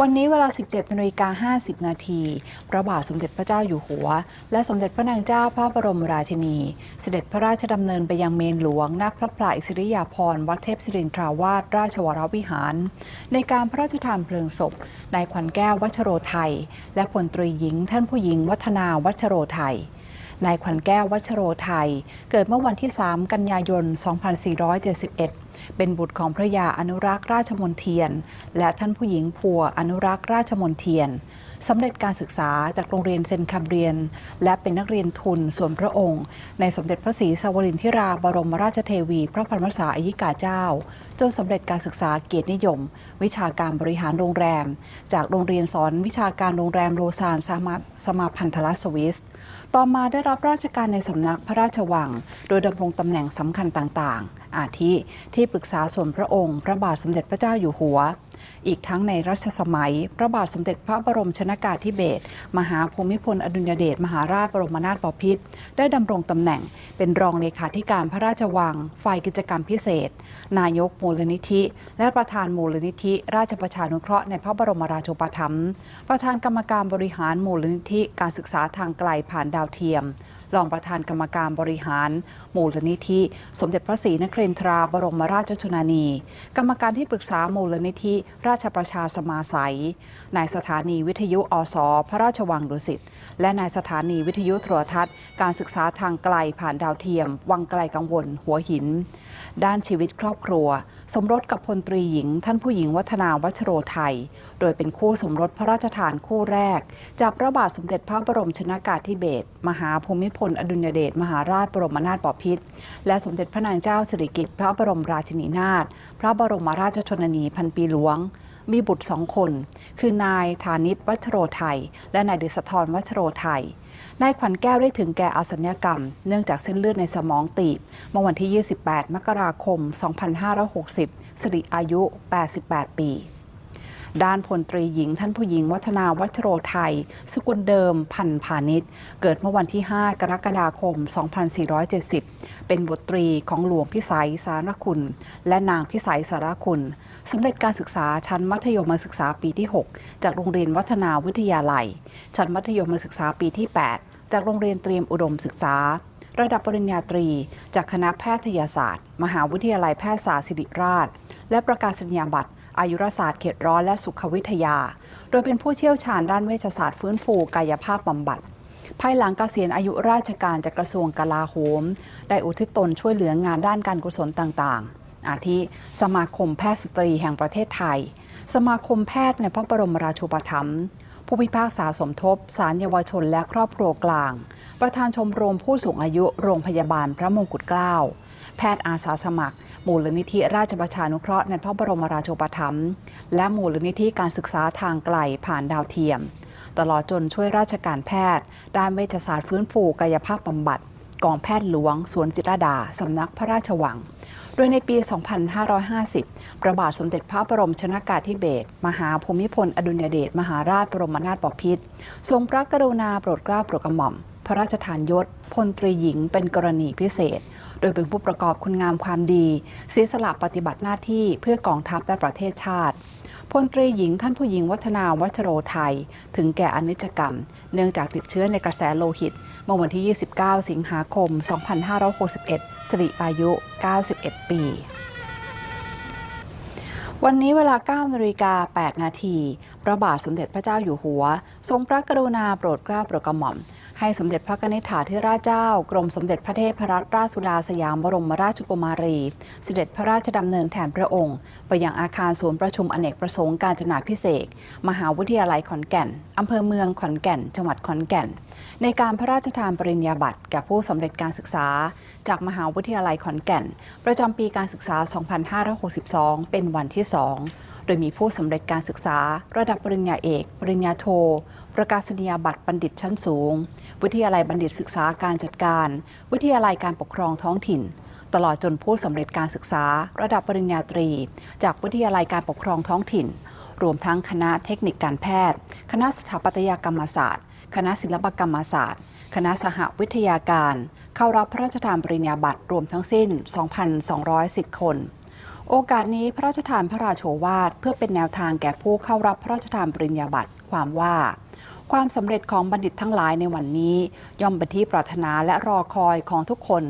วันนี้เวลา 17นาฬิกา50 นาที พระบาทสมเด็จพระเจ้าอยู่หัว และสมเด็จพระนางเจ้าพระบรมราชินี เสด็จพระราชดำเนินไปยังเมนหลวงนักพระพลาอิสริยาภรณ์วัดเทพศิรินทราวาสราชวรวิหาร ในการพระราชทานเพลิงศพนายขวัญแก้ววัชโรไทย และพลตรีหญิง ท่านผู้หญิงวัฒนาวัชโรไทยนายขวัญแก้ววัชโรไทย เกิดเมื่อวันที่ 3 กันยายน 2471 เป็นบุตรของพระยาอนุรักษ์ราชมนเทียน และท่านผู้หญิงพัวอนุรักษ์ราชมนเทียน สำเร็จการศึกษาจากโรงเรียนเซนต์คำเรียน และเป็นนักเรียนทุนส่วนพระองค์ ในสมเด็จพระศรีสวรินทิราบรมราชเทวี พระพันวษาอายิกาเจ้า จนสำเร็จการศึกษาเกียรตินิยม วิชาการบริหารโรงแรม จากโรงเรียนสอนวิชาการโรงแรมโลซานสมาสมาพันธรัฐสวิส ต่อมาได้รับราชการในสำนักพระราชวัง โดยดำรงตำแหน่งสำคัญต่างๆ อาทิที่ปรึกษาส่วนพระองค์ พระบาทสมเด็จพระเจ้าอยู่หัว อีกทั้งในรัชสมัย พระบาทสมเด็จพระบรมชนากาธิเบศรมหาภูมิพลอดุลยเดชมหาราชบรมนาถบพิตรได้ดำรงตำแหน่ง เป็นรองเลขาธิการพระราชวัง ฝ่ายกิจกรรมพิเศษ นายกมูลนิธิ และประธานมูลนิธิ ราชประชานุเคราะห์ในพระบรมราชูปถัมภ์ประธานกรรมการบริหารมูลนิธิการศึกษาทางไกลผ่านดาวเทียมรองประธานกรรมการบริหาร มูลนิธิ สมเด็จพระศรีนครินทราบรมราชชนนี กรรมการที่ปรึกษามูลนิธิ ราชประชาสมาสัยนายสถานีวิทยุอสพระราชวังดุสิตและนายสถานีวิทยุโทรทัศน์ การศึกษาทางไกลผ่านดาวเทียม วังไกลกังวล หัวหิน ด้านชีวิตครอบครัว สมรสกับพลตรีหญิง ท่านผู้หญิงวัฒนาวัชโรไทย โดยเป็นคู่สมรสพระราชทานคู่แรก จากพระบาทสมเด็จพระบรมชนากาธิเบศรมหาภูมิพล อดุลยเดชมหาราชบรมนาถบพิตรและสมเด็จพระนางเจ้าสิริกิติ์พระบรมราชินีนาถพระบรมราชชนนีพันปีหลวงมีบุตรสองคน คือนายธานิตวัชโรไทย และนายเดชธรวัชโรไทย นายขวัญแก้วได้ถึงแก่อสัญญกรรม เนื่องจากเส้นเลือดในสมองตีบเมื่อวันที่ 28 มกราคม 2560 สิริอายุ 88 ปี ด้านพลตรีหญิงท่านผู้หญิงวัฒนาวัชโรไทย สกุลเดิมพันพาณิชย์ เกิดเมื่อวันที่ 5 กรกฎาคม 2470 เป็นบุตรีของหลวงพิสัยสารคุณ และนางพิสัยสารคุณสำเร็จการศึกษาชั้นมัธยมศึกษาปีที่ 6 จากโรงเรียนวัฒนาวิทยาลัย ชั้นมัธยมศึกษาปีที่ 8 จากโรงเรียนเตรียมอุดมศึกษาระดับปริญญาตรี จากคณะแพทยศาสตร์ มหาวิทยาลัยแพทยศาสตร์ศิริราช และประกาศนียบัตร อายุรศาสตร์เขตร้อนและสุขวิทยา โดยเป็นผู้เชี่ยวชาญด้านเวชศาสตร์ฟื้นฟูกายภาพบำบัด ภายหลังเกษียณอายุราชการจากกระทรวงกลาโหม ได้อุทิศตนช่วยเหลืองานด้านการกุศลต่างๆ อาทิ สมาคมแพทย์สตรีแห่งประเทศไทย สมาคมแพทย์ในพระบรมราชูปถัมภ์ผู้พิพากษาสมทบศาลเยาวชนและครอบครัวกลาง ประธานชมรมผู้สูงอายุโรงพยาบาลพระมงกุฎเกล้า แพทย์อาสาสมัคร มูลนิธิราชประชานุเคราะห์ในพระบรมราชูปถัมภ์และมูลนิธิการศึกษาทางไกลผ่านดาวเทียม ตลอดจนช่วยราชการแพทย์ ด้านเวชศาสตร์ฟื้นฟูกายภาพบำบัด กองแพทย์หลวง สวนจิตรดา สำนักพระราชวัง โดยในปี 2550พระบาทสมเด็จพระบรมชนากาธิเบศร มหาภูมิพล อดุลยเดช มหาราชบรมนาถบพิตร ทรงพระกรุณาโปรดเกล้าโปรดกระหม่อม พระราชทานยศ พลตรีหญิง เป็นกรณีพิเศษ โดยเป็นผู้ประกอบคุณงามความดี เสียสละปฏิบัติหน้าที่เพื่อกองทัพและประเทศชาติพลตรีหญิงท่านผู้หญิงวัฒนาวัชโรไทย ถึงแก่อนิจกรรม เนื่องจากติดเชื้อในกระแสโลหิต เมื่อวันที่ 29 สิงหาคม 2561สิริอายุ 91 ปีวันนี้เวลา9นาฬิกา8นาที พระบาทสมเด็จพระเจ้าอยู่หัว ทรงพระกรุณาโปรดเกล้าโปรดกระหม่อม ให้สมเด็จพระกนิษฐาธิราชเจ้า กรมสมเด็จพระเทพรัตนราชสุดาสยามบรมราชกุมารี เสด็จพระราชดำเนินแทนพระองค์ ไปยังอาคารศูนย์ประชุมอเนกประสงค์การจนาพิเศษ มหาวิทยาลัยขอนแก่น อำเภอเมืองขอนแก่น จังหวัดขอนแก่น ในการพระราชทานปริญญาบัตรแก่ผู้สำเร็จการศึกษา จากมหาวิทยาลัยขอนแก่น ประจำปีการศึกษา 2562 เป็นวันที่2 โดยมีผู้สำเร็จการศึกษา ระดับปริญญาเอก ปริญญาโท ประกาศนียบัตรบัณฑิตชั้นสูง วิทยาลัยบัณฑิตศึกษาการจัดการ วิทยาลัยการปกครองท้องถิ่น ตลอดจนผู้สำเร็จการศึกษา ระดับปริญญาตรี จากวิทยาลัยการปกครองท้องถิ่น รวมทั้งคณะเทคนิคการแพทย์ คณะสถาปัตยกรรมศาสตร์ คณะศิลปกรรมศาสตร์ คณะสหวิทยาการ เข้ารับพระราชทานปริญญาบัตรรวมทั้งสิ้น 2,210 คน โอกาสนี้พระราชทานพระราโชวาทเพื่อเป็นแนวทางแก่ผู้เข้ารับพระราชทานปริญญาบัตรความว่า ความสำเร็จของบัณฑิตทั้งหลายในวันนี้ ย่อมเป็นที่ปรารถนาและรอคอยของทุกคน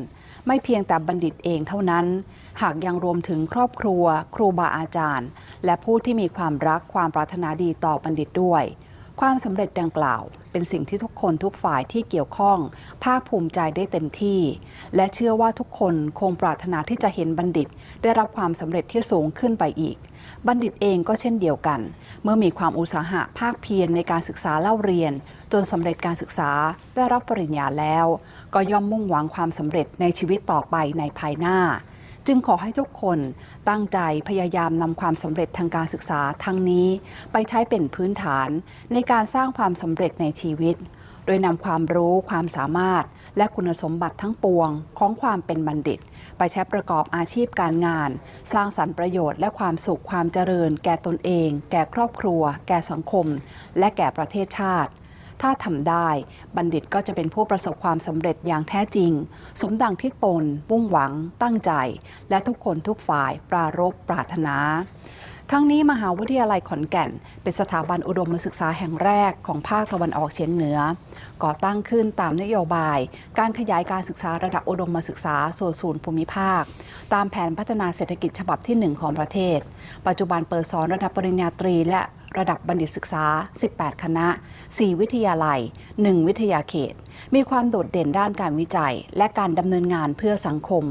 ไม่เพียงแต่บัณฑิตเองเท่านั้น หากยังรวมถึงครอบครัว ครูบาอาจารย์ และผู้ที่มีความรักความปรารถนาดีต่อบัณฑิตด้วย ความสำเร็จดังกล่าว เป็นสิ่งที่ทุกคนทุกฝ่ายที่เกี่ยวข้อง ภาคภูมิใจได้เต็มที่ และเชื่อว่าทุกคนคงปรารถนาที่จะเห็นบัณฑิต ได้รับความสำเร็จที่สูงขึ้นไปอีก บัณฑิตเองก็เช่นเดียวกัน เมื่อมีความอุตสาหะภาคเพียรในการศึกษาเล่าเรียน จนสำเร็จการศึกษาได้รับปริญญาแล้ว ก็ย่อมมุ่งหวังความสำเร็จในชีวิตต่อไปในภายหน้า จึงขอให้ทุกคนตั้งใจพยายามนำความสำเร็จทางการศึกษาทั้งนี้ ไปใช้เป็นพื้นฐานในการสร้างความสำเร็จในชีวิต โดยนำความรู้ความสามารถ และคุณสมบัติทั้งปวงของความเป็นบัณฑิต ไปใช้ประกอบอาชีพการงาน สร้างสรรค์ประโยชน์และความสุขความเจริญ แก่ตนเอง แก่ครอบครัว แก่สังคม และแก่ประเทศชาติ ถ้าทำได้ บัณฑิตก็จะเป็นผู้ประสบความสำเร็จอย่างแท้จริง สมดังที่ตนมุ่งหวัง ตั้งใจ และทุกคนทุกฝ่ายปรารบปรารถนาทั้งนี้มหาวิทยาลัยขอนแก่น เป็นสถาบันอุดมศึกษาแห่งแรกของภาคตะวันออกเฉียงเหนือ ก่อตั้งขึ้นตามนโยบาย การขยายการศึกษาระดับอุดมศึกษาสู่ศูนย์ภูมิภาค ตามแผนพัฒนาเศรษฐกิจฉบับที่ 1 ของประเทศ ปัจจุบันเปิดสอนระดับปริญญาตรีและ ระดับบัณฑิตศึกษา 18 คณะ 4 วิทยาลัย 1 วิทยาเขต มีความโดดเด่นด้านการวิจัย และการดำเนินงานเพื่อสังคม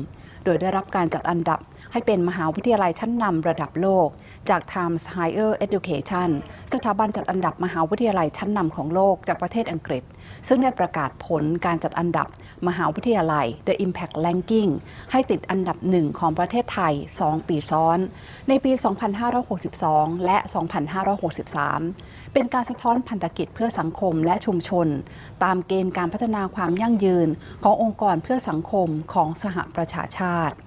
โดยได้รับการจัดอันดับ ให้เป็นมหาวิทยาลัยชั้นนำระดับโลก จาก Times Higher Education สถาบันจัดอันดับมหาวิทยาลัยชั้นนำของโลกจากประเทศอังกฤษ ซึ่งได้ประกาศผลการจัดอันดับมหาวิทยาลัย The Impact Ranking ให้ติดอันดับหนึ่งของประเทศไทย 2 ปีซ้อน ในปี 2562 และ 2563 เป็นการสะท้อนพันธกิจเพื่อสังคมและชุมชน ตามเกณฑ์การพัฒนาความยั่งยืนขององค์กรเพื่อสังคมของสหประชาชาติ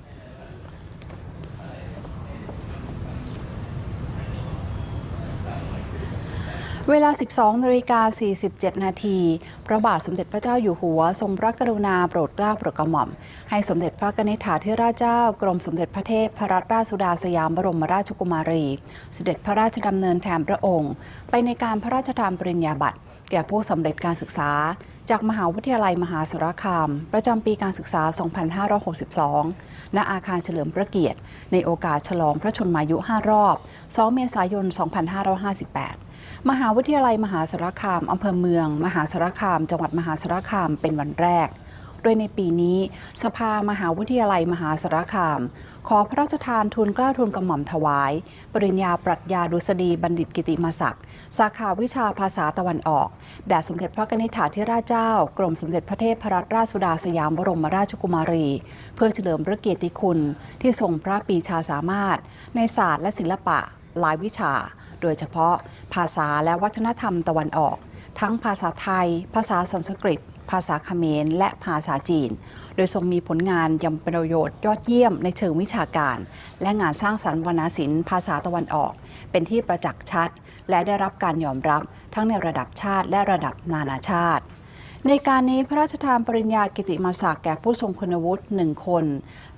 เวลา 12นาฬิกา47 นาที พระบาทสมเด็จพระเจ้าอยู่หัว ทรงพระกรุณาโปรดเกล้าโปรดกระหม่อม ให้สมเด็จพระกนิษฐาธิราชเจ้า กรมสมเด็จพระเทพพระราชสุดาสยามบรมราชกุมารี เสด็จพระราชดำเนินแทนพระองค์ ไปในการพระราชทานปริญญาบัตร แก่ผู้สำเร็จการศึกษา จากมหาวิทยาลัยมหาสารคาม ประจำปีการศึกษา 2562 ณ อาคารเฉลิมพระเกียรติ ในโอกาสฉลองพระชนมายุ 5 รอบ 2 เมษายน 2558 มหาวิทยาลัยมหาสารคามอำเภอเมือง มหาสารคาม จังหวัดมหาสารคามเป็นวันแรก โดยในปีนี้ สภามหาวิทยาลัยมหาสารคาม ขอพระราชทานทุนกล้าทุนกระหม่อมถวาย ปริญญาปรัชญาดุษฎีบัณฑิตกิติมศักดิ์สาขาวิชาภาษาตะวันออกแด่สมเด็จพระนิษฐาธิราชเจ้า กรมสมเด็จพระเทพรัตนราชสุดาสยามบรมราชกุมารี เพื่อเฉลิมพระเกียรติคุณ ที่ทรงพระปีชาสามารถ ในศาสตร์และศิลปะ หลายวิชา โดยเฉพาะ ภาษาและวัฒนธรรมตะวันออก ทั้งภาษาไทย ภาษาสันสกฤต ภาษาเขมร และภาษาจีน โดยทรงมีผลงานยังประโยชน์ยอดเยี่ยมในเชิงวิชาการ และงานสร้างสรรค์วรรณศิลป์ภาษาตะวันออก เป็นที่ประจักษ์ชัด และได้รับการยอมรับทั้งในระดับชาติและระดับนานาชาติในการนี้พระราชทานปริญญากิติมศักดิ์แก่ผู้ทรงคุณวุฒิหนึ่งคน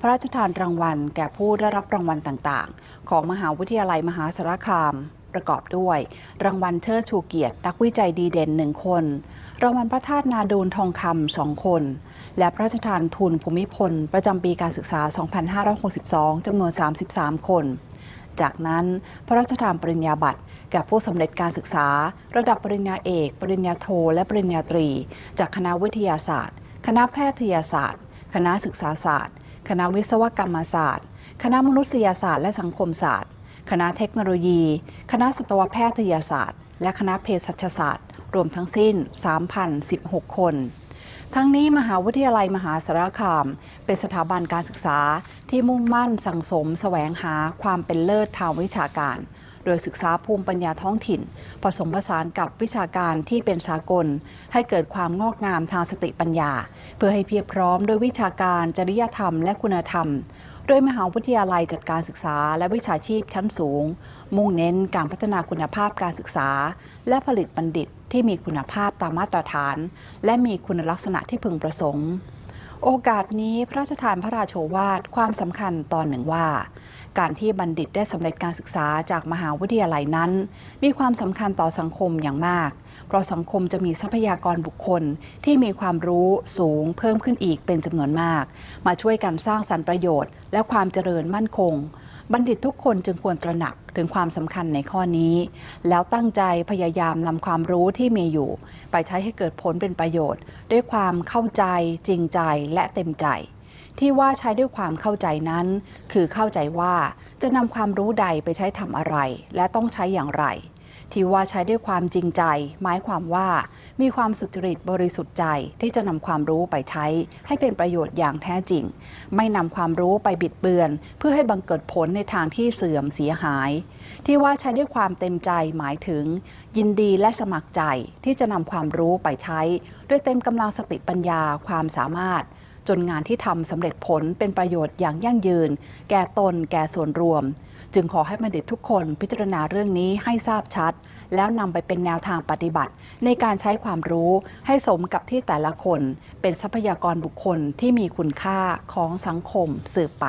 พระราชทานรางวัลแก่ผู้ได้รับรางวัลต่างๆ ของมหาวิทยาลัยมหาสารคาม ประกอบด้วย รางวัลเชิดชูเกียรตินักวิจัยดีเด่นหนึ่งคน รางวัลพระธาตุนาดูลทองคำสองคน และพระราชทานทุนภูมิพล ประจำปีการศึกษา 2562จำนวน 33 คน จากนั้นพระราชทานปริญญาบัตรแก่ผู้สำเร็จการศึกษา ระดับปริญญาเอก ปริญญาโท และปริญญาตรี จากคณะวิทยาศาสตร์ คณะแพทยศาสตร์ คณะศึกษาศาสตร์ คณะวิศวกรรมศาสตร์ คณะมนุษยศาสตร์และสังคมศาสตร์ คณะเทคโนโลยี คณะสัตวแพทยศาสตร์ และคณะเภสัชศาสตร์ รวมทั้งสิ้น 3,016 คน ทั้งนี้มหาวิทยาลัยมหาสารคาม เป็นสถาบันการศึกษาที่มุ่งมั่นสั่งสมแสวงหาความเป็นเลิศทางวิชาการ โดยศึกษาภูมิปัญญาท้องถิ่น ผสมผสานกับวิชาการที่เป็นสากล ให้เกิดความงอกงามทางสติปัญญา เพื่อให้เพียบพร้อมด้วยวิชาการจริยธรรมและคุณธรรม โดยมหาวิทยาลัยจัดการศึกษาและวิชาชีพชั้นสูง มุ่งเน้นการพัฒนาคุณภาพการศึกษา และผลิตบัณฑิตที่มีคุณภาพตามมาตรฐาน และมีคุณลักษณะที่พึงประสงค์โอกาสนี้พระราชทานพระราโชวาทความสำคัญตอนหนึ่งว่าการที่บัณฑิตได้สำเร็จการศึกษาจากมหาวิทยาลัยนั้น มีความสำคัญต่อสังคมอย่างมาก เพราะสังคมจะมีทรัพยากรบุคคลที่มีความรู้สูงเพิ่มขึ้นอีกเป็นจำนวนมาก มาช่วยกันสร้างสรรค์ประโยชน์ และความเจริญมั่นคง บัณฑิตทุกคนจึงควรตระหนักถึงความสำคัญในข้อนี้ แล้วตั้งใจพยายามนำความรู้ที่มีอยู่ ไปใช้ให้เกิดผลเป็นประโยชน์ ด้วยความเข้าใจจริงใจและเต็มใจ ที่ว่าใช้ด้วยความเข้าใจนั้น คือเข้าใจว่าจะนำความรู้ใดไปใช้ทำอะไร และต้องใช้อย่างไร ที่ว่าใช้ด้วยความจริงใจ หมายความว่า มีความสุจริตบริสุทธิ์ใจที่จะนำความรู้ไปใช้ ให้เป็นประโยชน์อย่างแท้จริง ไม่นำความรู้ไปบิดเบือน เพื่อให้บังเกิดผลในทางที่เสื่อมเสียหาย ที่ว่าใช้ด้วยความเต็มใจหมายถึง ยินดีและสมัครใจที่จะนำความรู้ไปใช้ ด้วยเต็มกำลังสติปัญญาความสามารถ จนงานที่ทำสำเร็จผลเป็นประโยชน์อย่างยั่งยืน แก่ตนแก่ส่วนรวม จึงขอให้บัณฑิตทุกคนพิจารณาเรื่องนี้ให้ทราบชัด แล้วนำไปเป็นแนวทางปฏิบัติ ในการใช้ความรู้ให้สมกับที่แต่ละคน เป็นทรัพยากรบุคคลที่มีคุณค่าของสังคมสืบไป